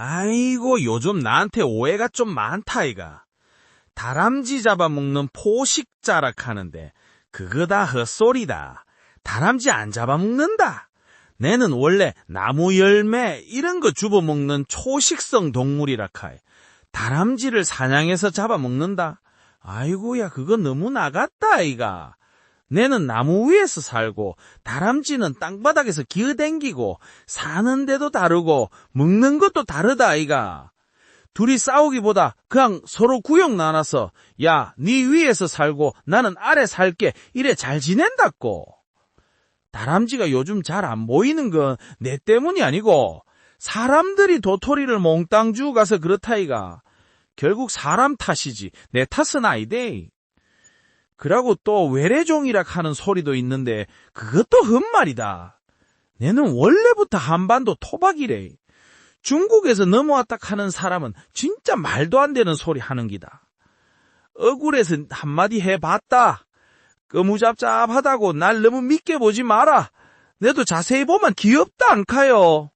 아이고, 요즘 나한테 오해가 좀 많다, 이가. 다람쥐 잡아먹는 포식자락 하는데, 그거 다 헛소리다. 다람쥐 안 잡아먹는다. 내는 원래 나무 열매, 이런 거 주워먹는 초식성 동물이라 카이. 다람쥐를 사냥해서 잡아먹는다. 아이고야, 그거 너무 나갔다, 아이가. 내는 나무 위에서 살고, 다람쥐는 땅바닥에서 기어댕기고, 사는 데도 다르고, 먹는 것도 다르다, 아이가. 둘이 싸우기보다 그냥 서로 구역 나눠서, 야, 네 위에서 살고, 나는 아래 살게, 이래 잘 지낸다고. 다람쥐가 요즘 잘 안 보이는 건 내 때문이 아니고, 사람들이 도토리를 몽땅 주고 가서 그렇다이가. 결국 사람 탓이지, 내 탓은 아이데. 그러고 또 외래종이라 하는 소리도 있는데 그것도 헛말이다. 내는 원래부터 한반도 토박이래. 중국에서 넘어왔다 하는 사람은 진짜 말도 안 되는 소리 하는 기다. 억울해서 한마디 해봤다. 거무잡잡하다고 날 너무 믿게 보지 마라. 내도 자세히 보면 귀엽다 않카요.